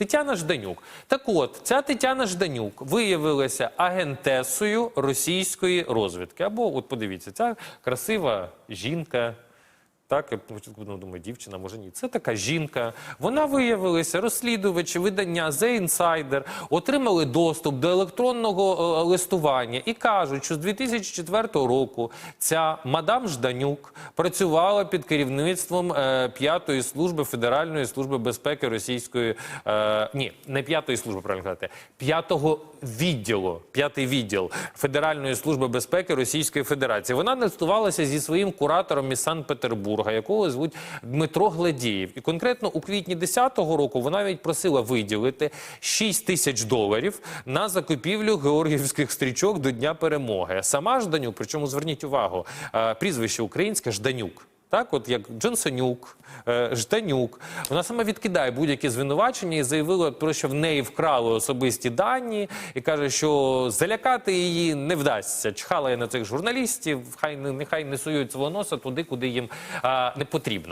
Тетяна Жданюк. Так от, ця Тетяна Жданюк виявилася агентесою російської розвідки. Або, от подивіться, ця красива жінка. Так, я спочатку ну, думаю, дівчина, може ні. Це така жінка. Вона виявилася, розслідувачі видання The Insider отримали доступ до електронного е, листування і кажуть, що з 2004 року ця мадам Жданюк працювала під керівництвом е, п'ятої служби Федеральної служби безпеки Російської е, ні, не п'ятої служби, правильно казати, п'ятого відділу, п'ятий відділ Федеральної служби безпеки Російської Федерації. Вона листувалася зі своїм куратором із Санкт-Петербурга, якого звуть Дмитро Гледієв. І конкретно у квітні 2010 року вона навіть просила виділити 6 тисяч доларів на закупівлю георгіївських стрічок до Дня перемоги. Сама Жданюк, причому зверніть увагу, е, прізвище українське Жданюк. Так, от як Джонсонюк, Жденюк, Жданюк, вона саме відкидає будь-які звинувачення і заявила про що в неї вкрали особисті дані, і каже, що залякати її не вдасться. Чхала я на цих журналістів, хай не- нехай не сують свого носа туди, куди їм а, не потрібно.